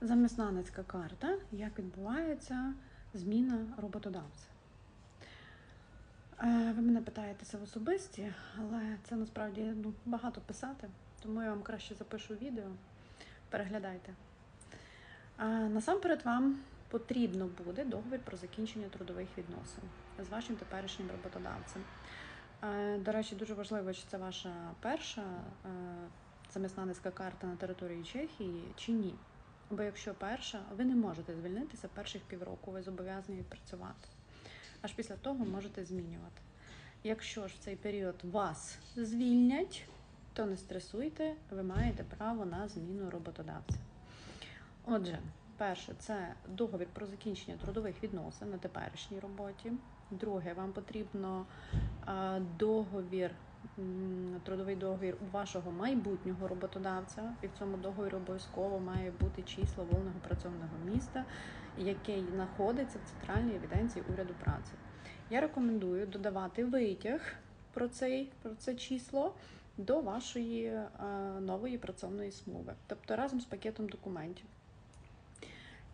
Заміснаницька карта, як відбувається зміна роботодавця. Е, Ви мене питаєтеся в особисті, але це насправді ну, багато писати, тому я вам краще запишу відео. Переглядайте. Насамперед вам потрібно буде договір про закінчення трудових відносин з вашим теперішнім роботодавцем. Е, До речі, дуже важливо, чи це ваша перша е, заміснаницька карта на території Чехії чи ні. Бо якщо перша, ви не можете звільнитися перших півроку, ви зобов'язані відпрацювати. Аж після того можете змінювати. Якщо ж в цей період вас звільнять, то не стресуйте, ви маєте право на зміну роботодавця. Отже, перше, це договір про закінчення трудових відносин на теперішній роботі. Друге, вам потрібно договір, трудовий договір у вашого майбутнього роботодавця, і в цьому договорі обов'язково має бути число вольного працівного міста, яке знаходиться в центральній евіденції уряду праці. Я рекомендую додавати витяг про, цей, про це число до вашої е, нової працівної смуви, тобто разом з пакетом документів.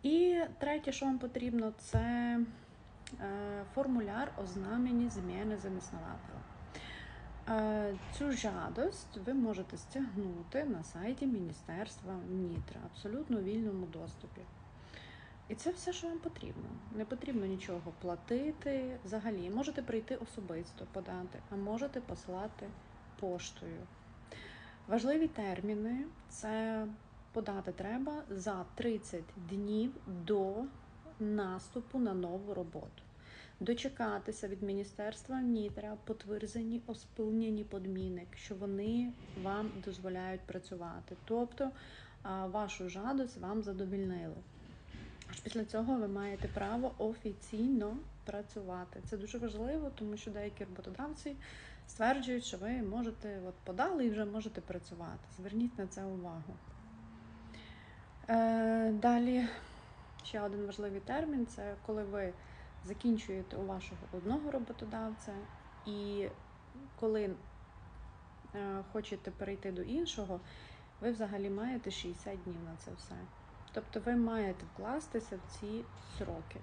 І третє, що вам потрібно, це е, формуляр ознамені зміни заміснувателя. Е, Цю жадость ви можете стягнути на сайті Міністерства Нітра, абсолютно вільному доступі. І це все, що вам потрібно. Не потрібно нічого платити. Взагалі, можете прийти особисто подати, а можете послати поштою. Важливі терміни це подати треба за 30 днів до наступу на нову роботу. Дочекатися від Міністерства Нітра потверджені осповнені подмінник, що вони вам дозволяють працювати. Тобто вашу жадость вам задовільнили. Після цього ви маєте право офіційно працювати. Це дуже важливо, тому що деякі роботодавці стверджують, що ви можете от подали і вже можете працювати. Зверніть на це увагу. Е, далі ще один важливий термін це коли ви закінчуєте у вашого одного роботодавця, і коли е, хочете перейти до іншого, ви взагалі маєте 60 днів на це все. Тобто ви маєте вкластися в ці сроки.